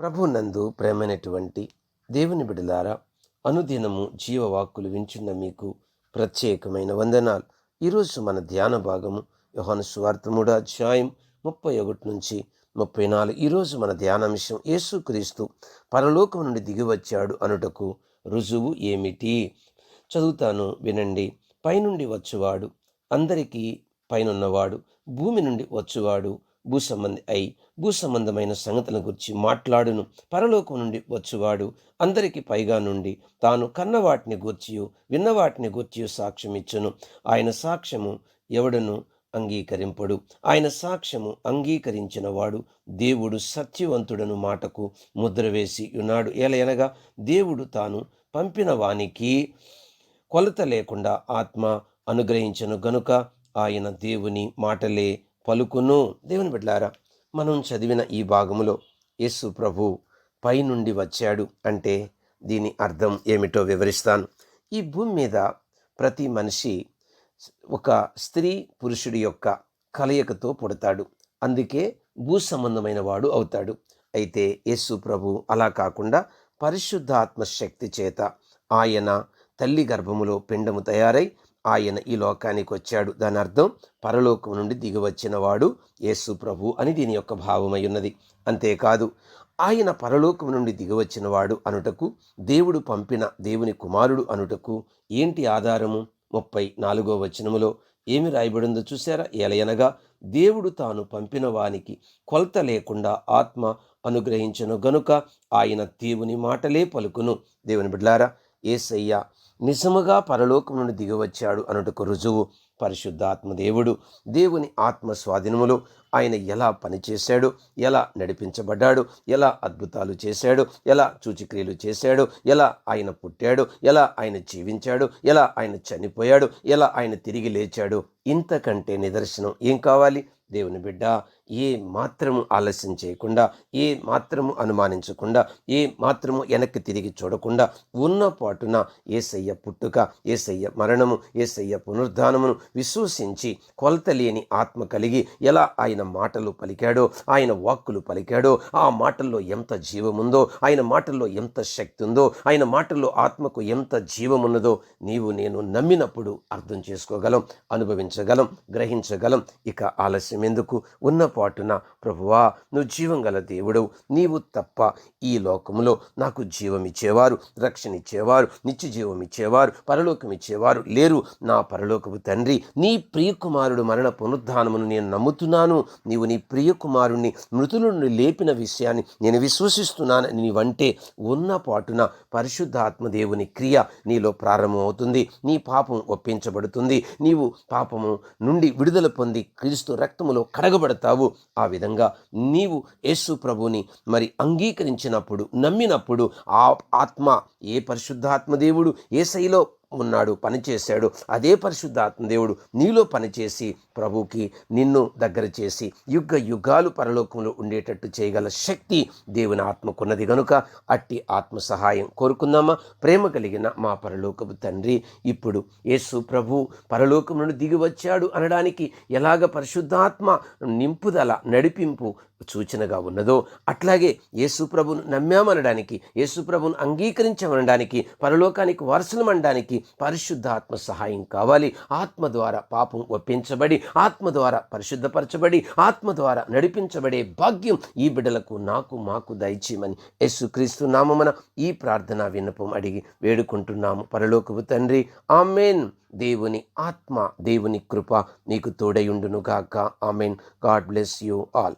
ప్రభునందు ప్రేమైనటువంటి దేవుని బిడలారా అనుదినము జీవవాక్కులు వించున్న మీకు ప్రత్యేకమైన వందనాలు. ఈరోజు మన ధ్యాన భాగము యోహాను సువార్త అధ్యాయం ముప్పై ఒకటి నుంచి ముప్పై నాలుగు. ఈరోజు మన ధ్యానాంశం యేసుక్రీస్తు పరలోకం నుండి దిగివచ్చాడు అనుటకు రుజువు ఏమిటి? చదువుతాను వినండి. పైనుండి వచ్చువాడు అందరికీ పైనున్నవాడు భూమి నుండి వచ్చువాడు భూ సంబంధి అయి భూ సంబంధమైన సంగతుల గురించి మాట్లాడును. పరలోకం నుండి వచ్చువాడు అందరికి పైగా నుండి తాను కన్నవాటిని గూర్చియు విన్నవాటిని గూర్చియు సాక్ష్యం ఇచ్చును. ఆయన సాక్ష్యము ఎవడను అంగీకరింపడు. ఆయన సాక్ష్యము అంగీకరించిన వాడు దేవుడు సత్యవంతుడను మాటకు ముద్ర వేసి ఉన్నాడు. ఎలయనగా దేవుడు తాను పంపిన వానికి కొలత లేకుండా ఆత్మ అనుగ్రహించను. గనుక ఆయన దేవుని మాటలే పలుకును. దేవుని బిడ్డారా మనం చదివిన ఈ భాగములో యేసు ప్రభు పైనుండి వచ్చాడు అంటే దీని అర్థం ఏమిటో వివరిస్తాను. ఈ భూమి మీద ప్రతి మనిషి ఒక స్త్రీ పురుషుడి యొక్క కలయికతో పుడతాడు. అందుకే భూ సంబంధమైన వాడు అవుతాడు. అయితే యేసు ప్రభు అలా కాకుండా పరిశుద్ధాత్మ శక్తి చేత ఆయన తల్లి గర్భములో పిండము తయారై ఆయన ఈ లోకానికి వచ్చాడు. దాని అర్థం పరలోకం నుండి దిగివచ్చినవాడు యేసు ప్రభు అని దీని యొక్క భావమై ఉన్నది. అంతేకాదు ఆయన పరలోకం నుండి దిగివచ్చినవాడు అనుటకు దేవుడు పంపిన దేవుని కుమారుడు అనుటకు ఏంటి ఆధారము? ముప్పై నాలుగో వచనములో ఏమి రాయబడిందో చూసారా ఎలయనగా దేవుడు తాను పంపిన వానికి కొలత లేకుండా ఆత్మ అనుగ్రహించను గనుక ఆయన దేవుని మాటలే పలుకును. దేవుని బిడ్లారా ఏసయ్య నిజముగా పరలోకం నుండి దిగవచ్చాడు అనుటకు రుజువు పరిశుద్ధాత్మదేవుడు దేవుని ఆత్మ స్వాధీనములో. ఆయన ఎలా పనిచేశాడు? ఎలా నడిపించబడ్డాడు? ఎలా అద్భుతాలు చేశాడు? ఎలా సూచిక్రియలు చేశాడు? ఎలా ఆయన పుట్టాడు? ఎలా ఆయన జీవించాడు? ఎలా ఆయన చనిపోయాడు? ఎలా ఆయన తిరిగి లేచాడు? ఇంతకంటే నిదర్శనం ఏం కావాలి? దేవుని బిడ్డ ఏ మాత్రము ఆలస్యం చేయకుండా ఏ మాత్రము అనుమానించకుండా ఏ మాత్రము వెనక్కి తిరిగి చూడకుండా ఉన్న పాటున ఏసయ్య పుట్టుక ఏసయ్య మరణము ఏసయ్య పునరుద్ధానమును విశ్వసించి కొలత లేని ఆత్మ కలిగి ఎలా ఆయన మాటలు పలికాడో ఆయన వాక్కులు పలికాడో ఆ మాటల్లో ఎంత జీవముందో ఆయన మాటల్లో ఎంత శక్తి ఉందో ఆయన మాటల్లో ఆత్మకు ఎంత జీవమున్నదో నీవు నేను నమ్మినప్పుడు అర్థం చేసుకోగలం అనుభవించగలం గ్రహించగలం. ఇక ఆలస్యం ఎందుకు ఉన్న పాటున ప్రభువా నువ్వు జీవం గల దేవుడు నీవు తప్ప ఈ లోకములో నాకు జీవమిచ్చేవారు రక్షణ ఇచ్చేవారు నిత్య జీవం ఇచ్చేవారు పరలోకం ఇచ్చేవారు లేరు. నా పరలోకపు తండ్రి నీ ప్రియకుమారుడు మరణ పునరుద్ధానమును నేను నమ్ముతున్నాను. నీవు నీ ప్రియకుమారుణ్ణి మృతుల నుండి లేపిన విషయాన్ని నేను విశ్వసిస్తున్నాను. నీవంటే ఉన్న పాటున పరిశుద్ధాత్మ దేవుని క్రియ నీలో ప్రారంభమవుతుంది. నీ పాపం ఒప్పించబడుతుంది. నీవు పాపము నుండి విడుదల పొంది క్రీస్తు రక్తములో కడగబడతావు. ఆ విధంగా నీవు యేసు ప్రభుని మరి అంగీకరించినప్పుడు నమ్మినప్పుడు ఆ ఆత్మ ఏ పరిశుద్ధాత్మ దేవుడు ఏ శైలో ఉన్నాడు పనిచేశాడు. అదే పరిశుద్ధాత్మ దేవుడు నీలో పనిచేసి ప్రభుకి నిన్ను దగ్గర చేసి యుగ యుగాలు పరలోకంలో ఉండేటట్టు చేయగల శక్తి దేవుని ఆత్మకున్నది గనుక అట్టి ఆత్మ సహాయం కోరుకుందామా? ప్రేమ కలిగిన మా పరలోకపు తండ్రి ఇప్పుడు యేసు ప్రభు పరలోకం నుండి దిగి వచ్చాడు అనడానికి ఎలాగ పరిశుద్ధాత్మ నింపుదల నడిపింపు సూచనగా ఉన్నదో అట్లాగే యేసుప్రభును నమ్మామనడానికి యేసుప్రభును అంగీకరించమనడానికి పరలోకానికి వారసులమనడానికి పరిశుద్ధాత్మ సహాయం కావాలి. ఆత్మ ద్వారా పాపం ఒప్పించబడి ఆత్మ ద్వారా పరిశుద్ధపరచబడి ఆత్మ ద్వారా నడిపించబడే భాగ్యం ఈ బిడ్డలకు నాకు మాకు దయచేయమని యేసుక్రీస్తు నామమున ఈ ప్రార్థన విన్నపం అడిగి వేడుకుంటున్నాము. పరలోకపు తండ్రి ఆమెన్. దేవుని ఆత్మ దేవుని కృప నీకు తోడయుండునుగాక amen. God bless you all.